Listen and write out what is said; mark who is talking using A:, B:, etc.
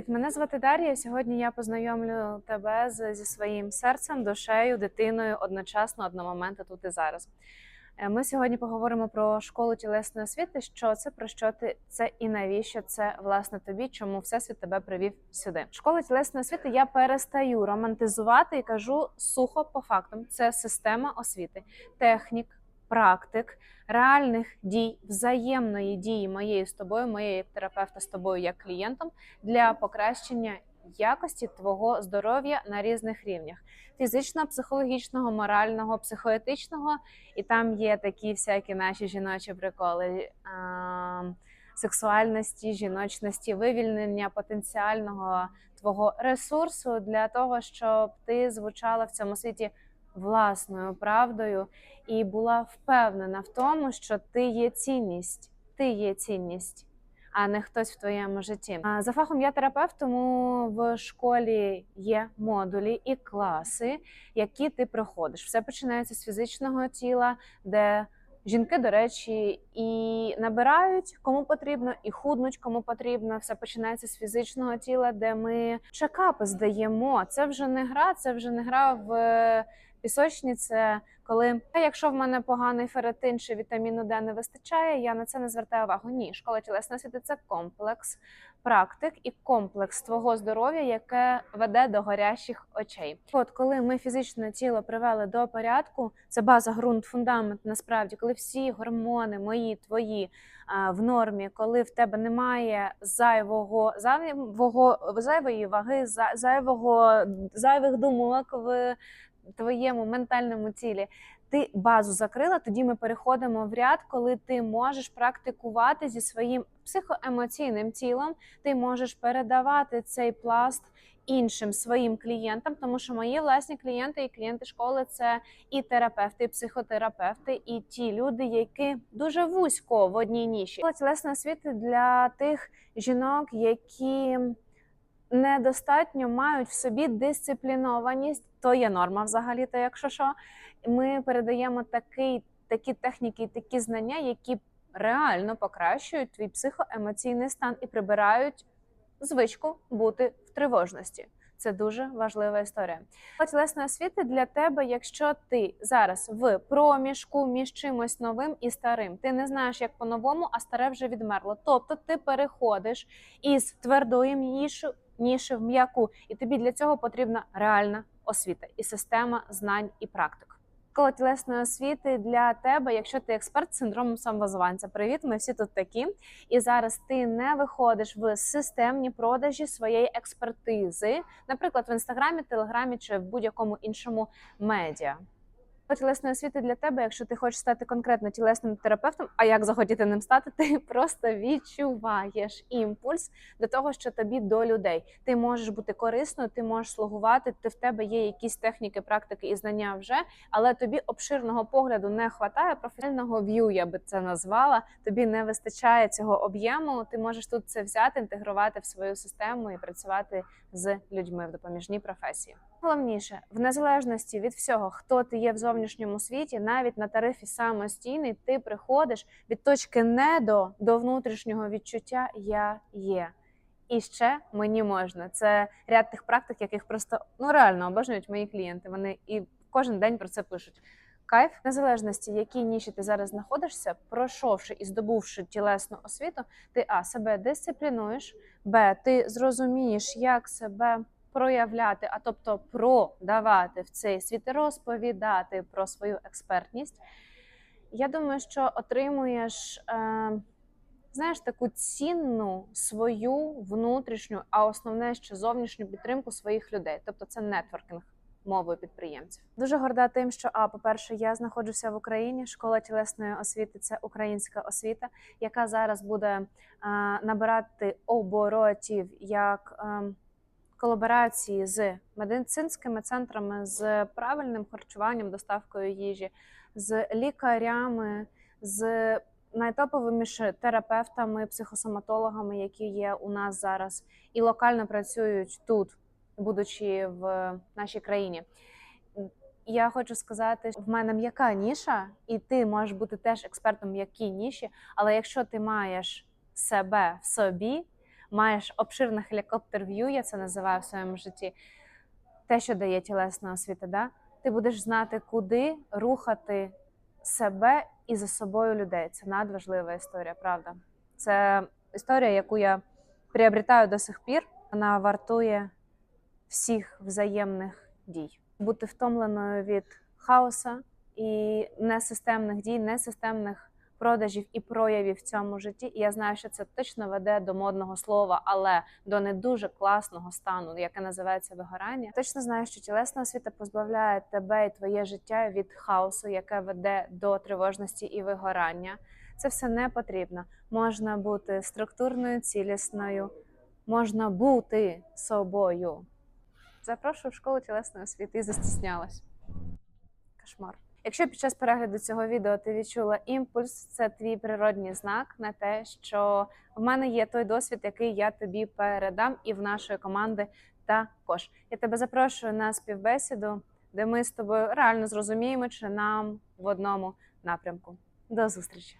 A: Привіт, мене звати Дар'я. Сьогодні я познайомлю тебе з- зі своїм серцем, душею, дитиною одночасно, одномоменту тут і зараз. Е, Ми сьогодні поговоримо про школу тілесної освіти. Що це, про що ти це і навіщо це власне тобі, чому всесвіт тебе привів сюди. Школа тілесної освіти я перестаю романтизувати і кажу сухо по фактам. Це система освіти, технік, практик, реальних дій, взаємної дії моєї з тобою, моєї як терапевта з тобою як клієнтом для покращення якості твого здоров'я на різних рівнях: фізичного, психологічного, морального, психоетичного. І там є такі всякі наші жіночі приколи. Сексуальності, жіночності, вивільнення потенціального твого ресурсу для того, щоб ти звучала в цьому світі власною правдою і була впевнена в тому, що ти є цінність, ти є цінність, а не хтось в твоєму житті. За фахом я терапевт, тому в школі є модулі і класи, які ти проходиш. Все починається з фізичного тіла, де Жінки, до речі, і набирають кому потрібно, і худнуть кому потрібно. Все починається з фізичного тіла, де ми чекапи здаємо. Це вже не гра, це вже не гра в пісочні. Це коли якщо в мене поганий феретин чи вітаміну Д не вистачає, я на це не звертаю увагу. Ні, школа тілесної освіти – це комплекс практик і комплекс твого здоров'я, яке веде до горящих очей. От коли ми фізичне тіло привели до порядку, це база, ґрунт, фундамент. Насправді, коли всі гормони мої, твої в нормі, коли в тебе немає зайвого зайвого зайвої ваги, зайвого зайвих думок в твоєму ментальному тілі. Ти базу закрила, тоді ми переходимо в ряд, коли ти можеш практикувати зі своїм психоемоційним тілом, ти можеш передавати цей пласт іншим своїм клієнтам, тому що мої власні клієнти і клієнти школи це і терапевти, і психотерапевти, і ті люди, які дуже вузько в одній ніші. Тілесна освіта для тих жінок, які недостатньо мають в собі дисциплінованість, то є норма взагалі, то якщо що, ми передаємо такий, такі техніки, такі знання, які реально покращують твій психоемоційний стан і прибирають звичку бути в тривожності. Це дуже важлива історія. Тілесної освіти для тебе, якщо ти зараз в проміжку між чимось новим і старим, ти не знаєш, як по-новому, а старе вже відмерло. Тобто ти переходиш із твердої ніші, ніші в м'яку, і тобі для цього потрібна реальна освіта і система знань і практик. Школа тілесної освіти для тебе, якщо ти експерт з синдромом самовизванця. Привіт, ми всі тут такі. І зараз ти не виходиш в системні продажі своєї експертизи, наприклад, в інстаграмі, телеграмі чи в будь-якому іншому медіа. Тілесної освіти для тебе, якщо ти хочеш стати конкретно тілесним терапевтом, а як захотіти ним стати, ти просто відчуваєш імпульс до того, що тобі до людей. Ти можеш бути корисною, ти можеш слугувати. Ти в тебе є якісь техніки, практики і знання вже, але тобі обширного погляду не вистачає, професійного в'ю, я би це назвала. Тобі не вистачає цього об'єму. Ти можеш тут це взяти, інтегрувати в свою систему і працювати з людьми в допоміжній професії. Головніше, в незалежності від всього, хто ти є в зовнішньому світі, навіть на тарифі самостійний, ти приходиш від точки не до, внутрішнього відчуття Я є. І ще мені можна. Це ряд тих практик, яких просто ну реально обожнюють мої клієнти. Вони і кожен день про це пишуть. Кайф незалежності, якій ніші ти зараз знаходишся, пройшовши і здобувши тілесну освіту, ти а себе дисциплінуєш, б ти зрозумієш, як себе проявляти, а тобто продавати в цей світ, розповідати про свою експертність. Я думаю, що отримуєш, е, знаєш, таку цінну свою внутрішню, а основне ще зовнішню підтримку своїх людей. Тобто це нетворкінг мовою підприємців. Дуже горда тим, що а по-перше, я знаходжуся в Україні. Школа тілесної освіти це українська освіта, яка зараз буде а, набирати оборотів як. А, колаборації з медицинськими центрами, з правильним харчуванням, доставкою їжі, з лікарями, з найтоповиміше терапевтами, психосоматологами, які є у нас зараз, і локально працюють тут, будучи в нашій країні. Я хочу сказати, в мене м'яка ніша, і ти можеш бути теж експертом в м'якій ніші. Але якщо ти маєш себе в собі, маєш обширне хелікоптер в'ю, я це називаю в своєму житті. Те, що дає тілесна освіта, да? ти будеш знати, куди рухати себе і за собою людей. Це надважлива історія, правда. Це історія, яку я приобретаю до сих пір. Вона вартує всіх взаємних дій. Бути втомленою від хаоса і несистемних дій, несистемних продажів і проявів в цьому житті. І я знаю, що це точно веде до модного слова, але до не дуже класного стану, яке називається вигорання. Точно знаю, що тілесна освіта позбавляє тебе і твоє життя від хаосу, яке веде до тривожності і вигорання. Це все не потрібно. Можна бути структурною, цілісною, можна бути собою. Запрошую в школу тілесної освіти і застіснялась. Кошмар. Якщо під час перегляду цього відео ти відчула імпульс, це твій природній знак на те, що в мене є той досвід, який я тобі передам, і в нашої команди також. Я тебе запрошую на співбесіду, де ми з тобою реально зрозуміємо, чи нам в одному напрямку. До зустрічі!